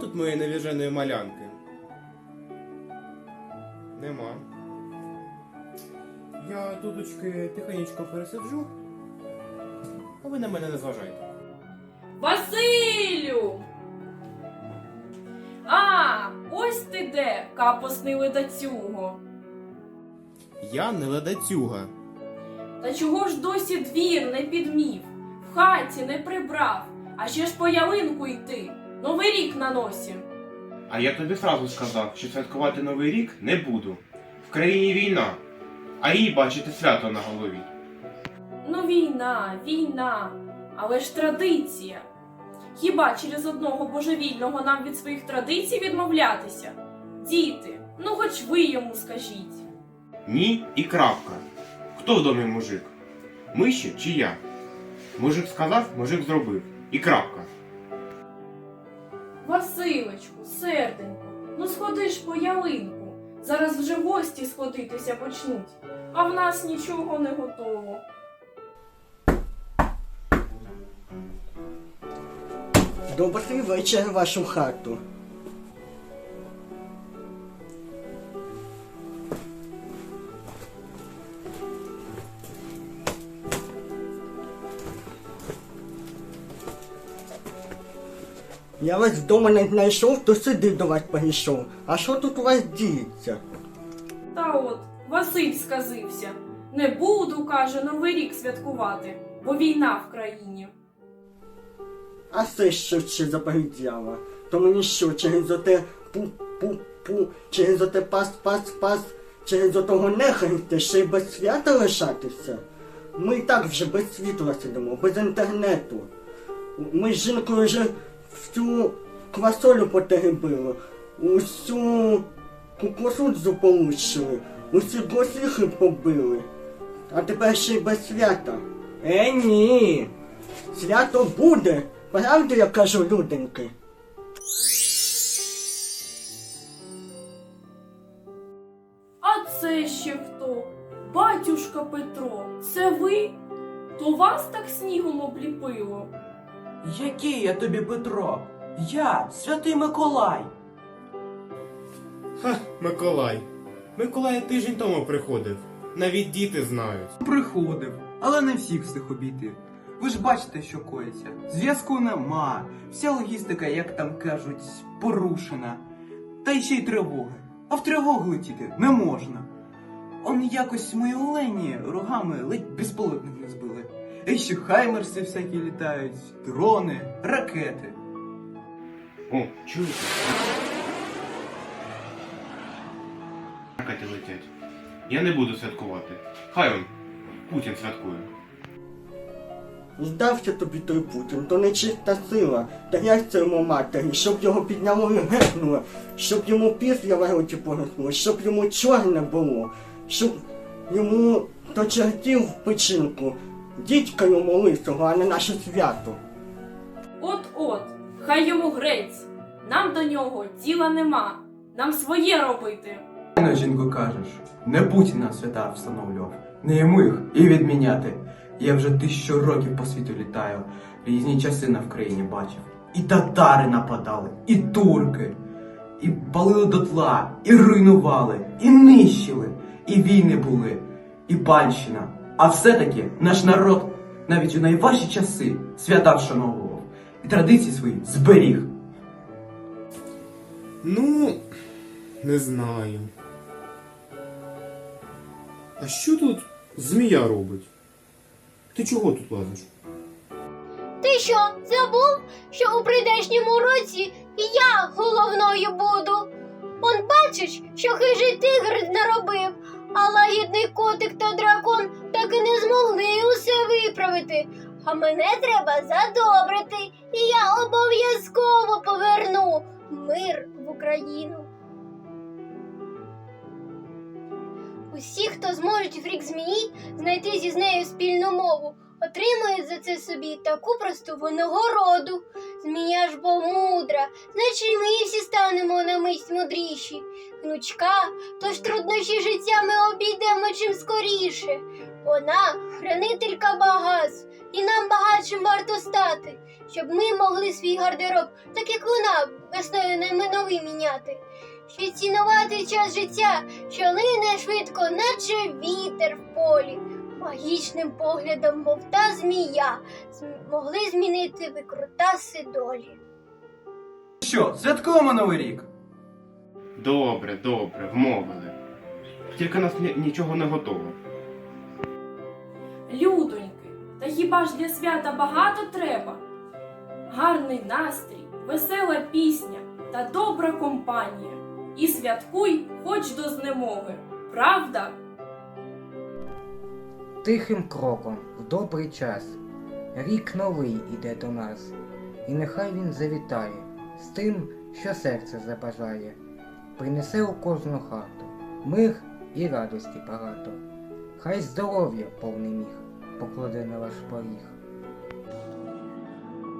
тут моєї навіженої малянки? Нема. Я дудочки тихенечко пересиджу, а ви на мене не зважайте. Василю! А, ось ти де, капосний ледацюго. Я не ледацюга. Та чого ж досі двір не підмів, в хаті не прибрав, а ще ж по ялинку йти, новий рік на носі. А я тобі сразу сказав, що святкувати Новий рік не буду. В країні війна, а їй бачити свято на голові. Ну, війна, війна, але ж традиція. Хіба через одного божевільного нам від своїх традицій відмовлятися? Діти, ну хоч ви йому скажіть. Ні і крапка. Хто в домі мужик? Миші чи я? Мужик сказав, мужик зробив. І крапка. Василечку, серденько, ну сходи ж по ялинку. Зараз вже гості сходитися почнуть, а в нас нічого не готово. Добрий вечір вашу хату. Я вас вдома не знайшов, то сюди до вас прийшов. А що тут у вас діється? Та от, Василь сказився. Не буду, каже, новий рік святкувати, бо війна в країні. А це що ще заповідяла? То мені що, через оте пу-пу-пу, через оте пас-пас-пас, через отого нехайте ще й без свята лишатися? Ми і так вже без світла сидимо, без інтернету. Ми з жінкою вже всю квасолю потеребили, усю кукурудзу получили, усі госіхи побили. А тепер ще й без свята. Е, ні. Свято буде, правду я кажу, люденьки. А це ще хто? Батюшка Петро, це ви? То вас так снігом обліпило? Який я тобі Петро? Я святий Миколай. Ха, Миколай. Миколай тиждень тому приходив. Навіть діти знають. Приходив, але не всіх встиг обійти. Ви ж бачите, що коїться. Зв'язку нема. Вся логістика, як там кажуть, порушена. Та й ще й тривоги. А в тривогу летіти не можна. Он якось мої олені рогами ледь безполотних не збили. А ще хаймерси всякі літають, дрони, ракети. О, чуєте? Ракети летять. Я не буду святкувати. Хай он, Путін святкує. Здався тобі той Путін, то нечиста сила, та як це йому матері, щоб його підняло і гепнуло, щоб йому після в роті погаснуло, щоб йому чорне було, щоб йому то чертів в печінку, дідька йому лисого, а не наше свято. От-от, хай йому грець. Нам до нього діла нема. Нам своє робити. На жінку кажеш, не Путіна свята встановлював, не йому їх і відміняти. Я вже тисячу років по світу літаю, різні часи на Вкраїні бачив. І татари нападали, і турки, і палили дотла, і руйнували, і нищили, і війни були, і панщина. А все-таки наш народ навіть у найважчі часи свята вшановував і традиції свої зберіг. Ну, не знаю. А що тут змія робить? Ти чого тут лазиш? Ти що, забув, що у прийдешньому році я головною буду? Он бачиш, що хижий тигр наробив, а лагідний котик та дракон виправити. А мене треба задобрити, і я обов'язково поверну мир в Україну. Усі, хто зможуть в рік змії знайти зі з нею спільну мову, отримують за це собі таку просту винагороду. Змія ж бо мудра, значить ми всі станемо на мить мудріші. Гнучка, тож труднощі життя ми обійдемо чим скоріше. Вона хранителька багатств, і нам багатшим варто стати. щоб ми могли свій гардероб, так як вона, весною не новий міняти. Ще цінувати час життя, що лине швидко, наче вітер в полі. Магічним поглядом, мов та змія, зм- могли змінити викрутаси долі. Що, святкуємо новий рік? Добре, добре, вмовили. Тільки нас нічого не готово. Людоньки, та хіба ж для свята багато треба? Гарний настрій, весела пісня та добра компанія. І святкуй хоч до знемоги, правда? Тихим кроком в добрий час. Рік новий іде до нас, і нехай він завітає з тим, що серце забажає, принесе у кожну хату мир і радості багато. Хай здоров'я повний міг покладе на ваш поріг.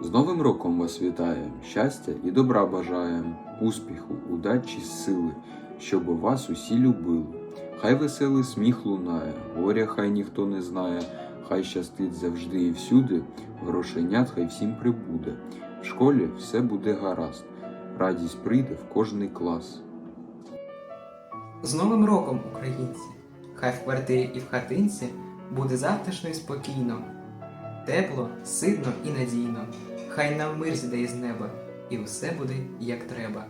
З Новим роком вас вітаєм, щастя і добра бажаєм, успіху, удачі, сили, щоб вас усі любили. Хай веселий сміх лунає, горя хай ніхто не знає, хай щастить завжди і всюди, грошенят хай всім прибуде. В школі все буде гаразд, радість прийде в кожний клас. З Новим роком, українці! Хай в квартирі і в хатинці буде затишно і спокійно, тепло, ситно і надійно. Хай нам мир зійде із неба, і все буде як треба.